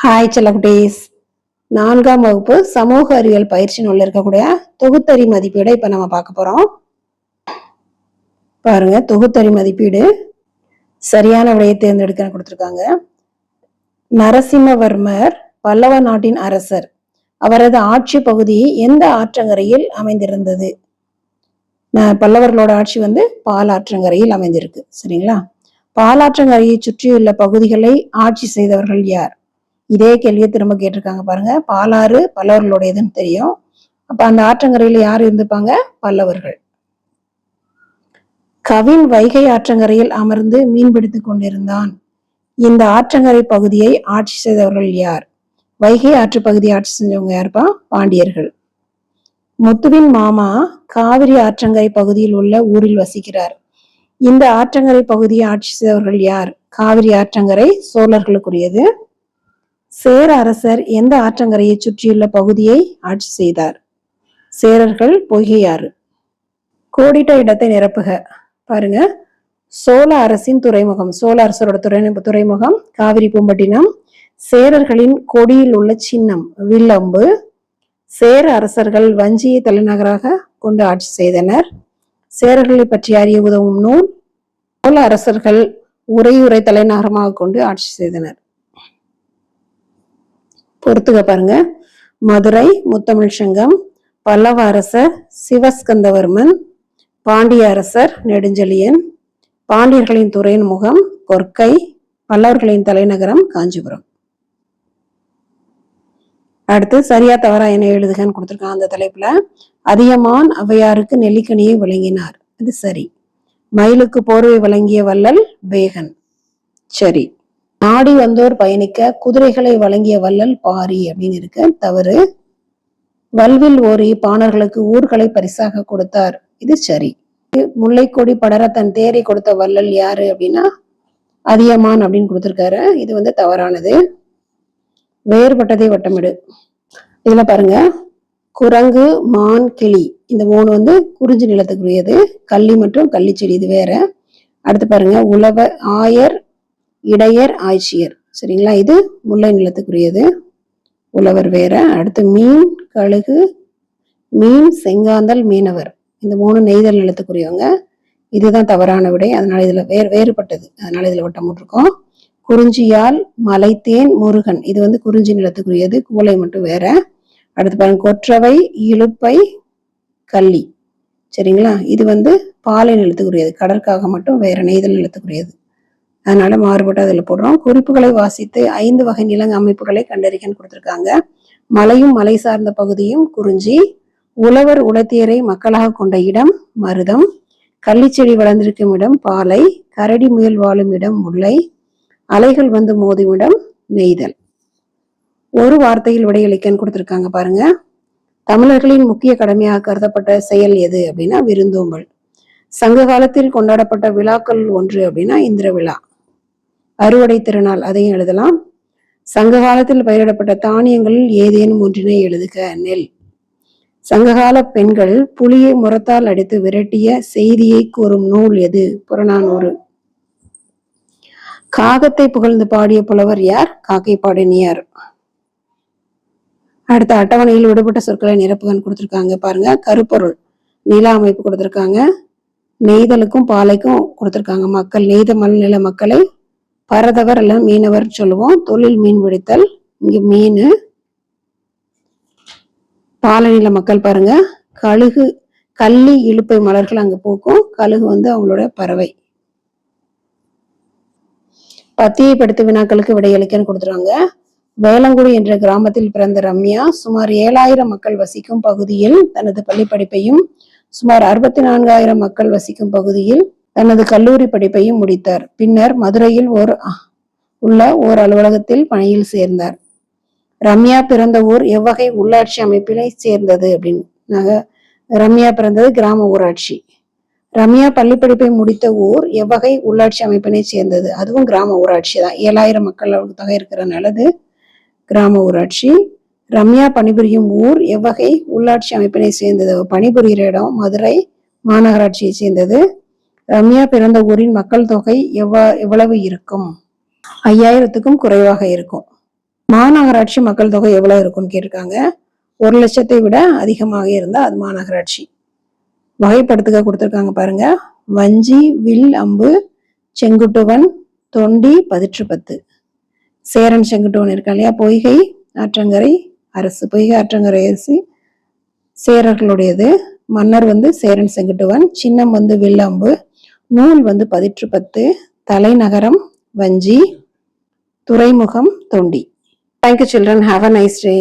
Hi செல்லகுட்டீஸ் நான்காம் வகுப்பு சமூக அறிவியல் பயிற்சி நூலில் இருக்கக்கூடிய தொகுத்தறி மதிப்பீடை இப்போ நம்ம பார்க்க போகிறோம் பாருங்க தொகுத்தறி மதிப்பீடு சரியான விடையை தேர்ந்தெடுக்க கொடுத்துருக்காங்க. நரசிம்மவர்மர் பல்லவ நாட்டின் அரசர். அவரது ஆட்சி பகுதி எந்த ஆற்றங்கரையில் அமைந்திருந்தது? பல்லவர்களோட ஆட்சி வந்து பாலாற்றங்கரையில் அமைந்திருக்கு. சரிங்களா? பாலாற்றங்கரையை சுற்றியுள்ள பகுதிகளை ஆட்சி செய்தவர்கள் யார்? இதே கேள்வியை திரும்ப கேட்டிருக்காங்க பாருங்க. பாலாறு பல்லவர்களுடையதுன்னு தெரியும். அப்ப அந்த ஆற்றங்கரையில யார் இருந்துப்பாங்க? பல்லவர்கள். கவின் வைகை ஆற்றங்கரையில் அமர்ந்து மீன்பிடித்து கொண்டிருந்தான். இந்த ஆற்றங்கரை பகுதியை ஆட்சி செய்தவர்கள் யார்? வைகை ஆற்று பகுதியை ஆட்சி செஞ்சவங்க யாருப்பா? பாண்டியர்கள். முத்துவின் மாமா காவிரி ஆற்றங்கரை பகுதியில் உள்ள ஊரில் வசிக்கிறார். இந்த ஆற்றங்கரை பகுதியை ஆட்சி செய்தவர்கள் யார்? காவிரி ஆற்றங்கரை சோழர்களுக்குரியது. சேர அரசர் எந்த ஆற்றங்கரையை சுற்றியுள்ள பகுதியை ஆட்சி செய்தார்? சேரர்கள் பொய்கையாறு. கோடிட்ட இடத்தை நிரப்புக. பாருங்க. சோழ அரசின் துறைமுகம் சோழ அரசரோட துறை துறைமுகம் காவிரி பூம்பட்டினம். சேரர்களின் கொடியில் உள்ள சின்னம் வில்லம்பு. சேர அரசர்கள் வஞ்சியை தலைநகராக கொண்டு ஆட்சி செய்தனர். சேரர்களை பற்றி அறிய உதவும் நூல். சோழ அரசர்கள் உரையுறை தலைநகரமாக கொண்டு ஆட்சி செய்தனர். பொறுத்துக்க பாருங்க. மதுரை முத்தமிழ் சங்கம் பல்லவ அரசர் சிவஸ்கந்தவர்மன் பாண்டிய அரசர் நெடுஞ்செழியன் பாண்டியர்களின் துறையின் முகம் கொற்கை பல்லவர்களின் தலைநகரம் காஞ்சிபுரம். அடுத்து சரியா தவறா என எழுதுகன்னு கொடுத்துருக்கான் அந்த தலைப்புல. அதியமான் அவையாருக்கு நெல்லிக்கனியை வழங்கினார். இது சரி. மயிலுக்கு போர்வை வழங்கிய வள்ளல் பேகன். சரி. நாடி வந்தோர் பயணிக்க குதிரைகளை வழங்கிய வள்ளல் பாரி அப்படின்னு இருக்கு. தவறு. வல்வில் ஓரி பாணர்களுக்கு ஊர்களை பரிசாக கொடுத்தார். இது சரி. முல்லைக்கொடி படர தன் தேரை கொடுத்த வள்ளல் யாரு அப்படின்னா அதியமான் அப்படின்னு கொடுத்துருக்காரு. இது வந்து தவறானது. வேறுபட்டதை வட்டமிடு. இதுல பாருங்க. குரங்கு மான் கிளி. இந்த மூணு வந்து குறிஞ்சி நிலத்துக்குரியது. கள்ளி மற்றும் கள்ளிச்செடி இது வேற. அடுத்து பாருங்க. உழவ ஆயர் இடையர் ஆய்ச்சியர். சரிங்களா? இது முல்லை நிலத்துக்குரியது. உழவர் வேற. அடுத்து மீன் கழுகு மீன் செங்காந்தல் மீனவர். இந்த மூணு நெய்தல் நிலத்துக்குரியவங்க. இதுதான் தவறான விடை. அதனால இதுல வேறு வேறுபட்டது. அதனால இதுல வட்டம் போட்டிருக்கோம். குறிஞ்சியால் மலைத்தேன் முருகன். இது வந்து குறிஞ்சி நிலத்துக்குரியது. கூலை மட்டும் வேற. அடுத்து பாருங்க. கொற்றவை இழுப்பை கள்ளி. சரிங்களா? இது வந்து பாலை நிலத்துக்குரியது. கடற்காக மட்டும் வேற நெய்தல் நிலத்துக்குரியது. அதனால மாறுபட்டு அதில் போடுறோம். குறிப்புகளை வாசித்து ஐந்து வகை நிலங்க அமைப்புகளை கண்டறிக்கன்னு கொடுத்துருக்காங்க. மலையும் மலை சார்ந்த பகுதியும் குறிஞ்சி உழவர் உலத்தியரை மக்களாக கொண்ட இடம் மருதம் கள்ளிச்செடி வளர்ந்திருக்கும் இடம் பாலை கரடி முயல் வாழும் இடம் முல்லை அலைகள் வந்து மோதும் இடம் நெய்தல். ஒரு வார்த்தையில் விடையளிக்கன்னு கொடுத்துருக்காங்க பாருங்க. தமிழர்களின் முக்கிய கடமையாக கருதப்பட்ட செயல் எது அப்படின்னா விருந்தோம்பல். சங்க காலத்தில் கொண்டாடப்பட்ட விழாக்கள் ஒன்று அப்படின்னா இந்திர விழா. அறுவடை திருநாள் அதையும் எழுதலாம். சங்க காலத்தில் பயிரிடப்பட்ட தானியங்களில் ஏதேனும் ஒன்றினை எழுதுக நெல். சங்ககால பெண்கள் புலியை முரத்தால் அடித்து விரட்டிய செய்தியை கூறும் நூல் எது? புறநானூறு. காகத்தை புகழ்ந்து பாடிய புலவர் யார்? காக்கை பாடினியார். அடுத்த அட்டவணையில் விடுபட்ட சொற்களை நிரப்புகன் கொடுத்துருக்காங்க. பாருங்க கருப்பொருள். நில அமைப்பு கொடுத்துருக்காங்க. நெய்தலுக்கும் பாலைக்கும் கொடுத்துருக்காங்க மக்கள். நெய்த மல்நில மக்களை பரதவர் அல்ல மீனவர் சொல்லுவோம். தொழில் மீன் பிடித்தல். இங்க மீன். பாலநில மக்கள் பாருங்க. கழுகு கள்ளி இழுப்பை மலர்கள் அங்க பூக்கும். கழுகு வந்து அவங்களோட பறவை. பத்தியை படித்த வினாக்களுக்கு விடையளிக்கன்னு கொடுத்துருவாங்க வேளங்குடி என்ற கிராமத்தில் பிறந்த ரம்யா சுமார் ஏழாயிரம் மக்கள் வசிக்கும் பகுதியில் தனது பள்ளி படிப்பையும் சுமார் அறுபத்தி நான்காயிரம் மக்கள் வசிக்கும் பகுதியில் தனது கல்லூரி படிப்பையும் முடித்தார். பின்னர் மதுரையில் ஓர் உள்ள ஓர் அலுவலகத்தில் பணியில் சேர்ந்தார். ரம்யா பிறந்த ஊர் எவ்வகை உள்ளாட்சி அமைப்பினை சேர்ந்தது அப்படின்னு. ரம்யா பிறந்தது கிராம ஊராட்சி. ரம்யா பள்ளிப்படிப்பை முடித்த ஊர் எவ்வகை உள்ளாட்சி அமைப்பினை சேர்ந்தது. அதுவும் கிராம ஊராட்சி தான். ஏழாயிரம் மக்கள் தொகை இருக்கிறனால அது கிராம ஊராட்சி. ரம்யா பணிபுரியும் ஊர் எவ்வகை உள்ளாட்சி அமைப்பினை சேர்ந்தது. பணிபுரிகிற இடம் மதுரை மாநகராட்சியை சேர்ந்தது. ரம்யா பிறந்த ஊரின் மக்கள் தொகை எவ்வா எவ்வளவு இருக்கும்? ஐயாயிரத்துக்கும் குறைவாக இருக்கும். மாநகராட்சி மக்கள் தொகை எவ்வளவு இருக்கும்னு கேட்டிருக்காங்க. ஒரு லட்சத்தை விட அதிகமாக இருந்தால் அது மாநகராட்சி. வகைப்படுத்துக கொடுத்துருக்காங்க பாருங்க. வஞ்சி வில் அம்பு செங்குட்டுவன் தொண்டி பதிற்று பத்து. சேரன் செங்குட்டுவன் இருக்கா இல்லையா? பொய்கை ஆற்றங்கரை அரசு. பொய்கை ஆற்றங்கரை அரசு. சேரர்களுடையது. மன்னர் வந்து சேரன் செங்குட்டுவன். சின்னம் வந்து வில்லம்பு நூல் வந்து பதிற்று பத்து தலைநகரம் வஞ்சி துறைமுகம் Thondi. Thank you children have a nice day